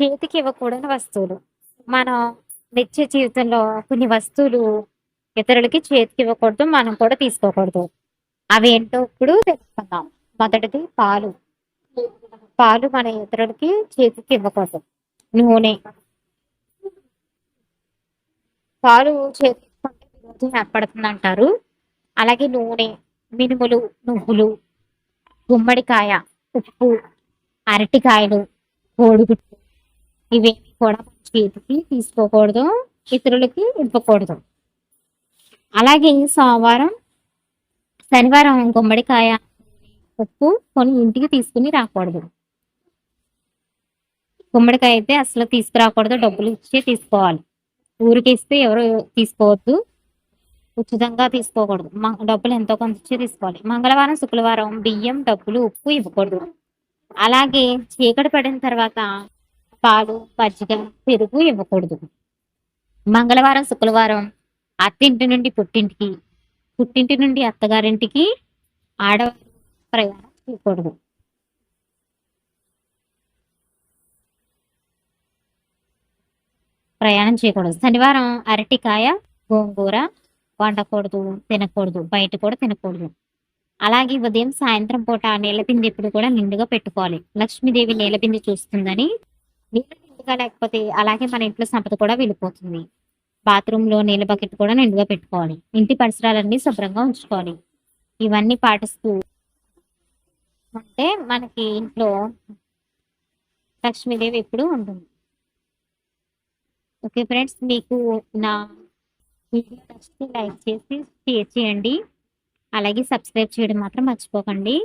చేతికి ఇవ్వకూడని వస్తువులు. మనం నిత్య జీవితంలో కొన్ని వస్తువులు ఇతరులకి చేతికి ఇవ్వకూడదు మనం కూడా తీసుకోకూడదు. అవి ఏంటో ఇప్పుడు తెలుసుకుందాం. మొదటిది పాలు. పాలు మన ఇతరులకి చేతికి ఇవ్వకూడదు నూనె. పాలు చేతికి ఏర్పడుతుంది అంటారు అలాగే నూనె మినుములు నువ్వులు గుమ్మడికాయ ఉప్పు అరటికాయలు కోడిగుట్టు ఇవేమి కూడా చేతికి తీసుకోకూడదు ఇతరులకి ఇవ్వకూడదు. అలాగే సోమవారం శనివారం గుమ్మడికాయ ఉప్పు కొని ఇంటికి తీసుకుని రాకూడదు. గుమ్మడికాయ అయితే అసలు తీసుకురాకూడదు డబ్బులు ఇచ్చి తీసుకోవాలి. ఊరికి ఇస్తే ఎవరు తీసుకోవద్దు ఉచితంగా తీసుకోకూడదు. మ- డబ్బులు ఎంతో కొంత ఇచ్చి తీసుకోవాలి. మంగళవారం శుక్రవారం బియ్యం డబ్బులు ఉప్పు ఇవ్వకూడదు. అలాగే చీకటి పడిన తర్వాత పాలు పచ్చిక పెరుగు ఇవ్వకూడదు. మంగళవారం శుక్రవారం అత్తింటి నుండి పుట్టింటికి పుట్టింటి నుండి అత్తగారింటికి ఆడవారు ప్రయాణం చేయకూడదు. ప్రయాణం చేయకూడదు. శనివారం అరటికాయ గోంగూర వండకూడదు తినకూడదు బయట కూడా తినకూడదు. అలాగే ఉదయం సాయంత్రం పూట నీళ్ళ బిందె ఎప్పుడు కూడా నిండుగా పెట్టుకోవాలి. లక్ష్మీదేవి నీళ్ళ బిందె చూస్తుందని నీళ్ళు నిండుగా లేకపోతే అలాగే మన ఇంట్లో సంపద కూడా వెళ్ళిపోతుంది. బాత్రూంలో నీళ్ళ బకెట్ కూడా నిండుగా పెట్టుకోవాలి. ఇంటి పరిసరాలన్నీ శుభ్రంగా ఉంచుకోవాలి. ఇవన్నీ పాటిస్తూ ఉంటే మనకి ఇంట్లో లక్ష్మీదేవి ఎప్పుడు ఉంటుంది. ఓకే ఫ్రెండ్స్ మీకు నా వీడియో నచ్చితే లైక్ చేసి షేర్ చేయండి. అలాగే సబ్స్క్రైబ్ చేయడం మాత్రం మర్చిపోకండి.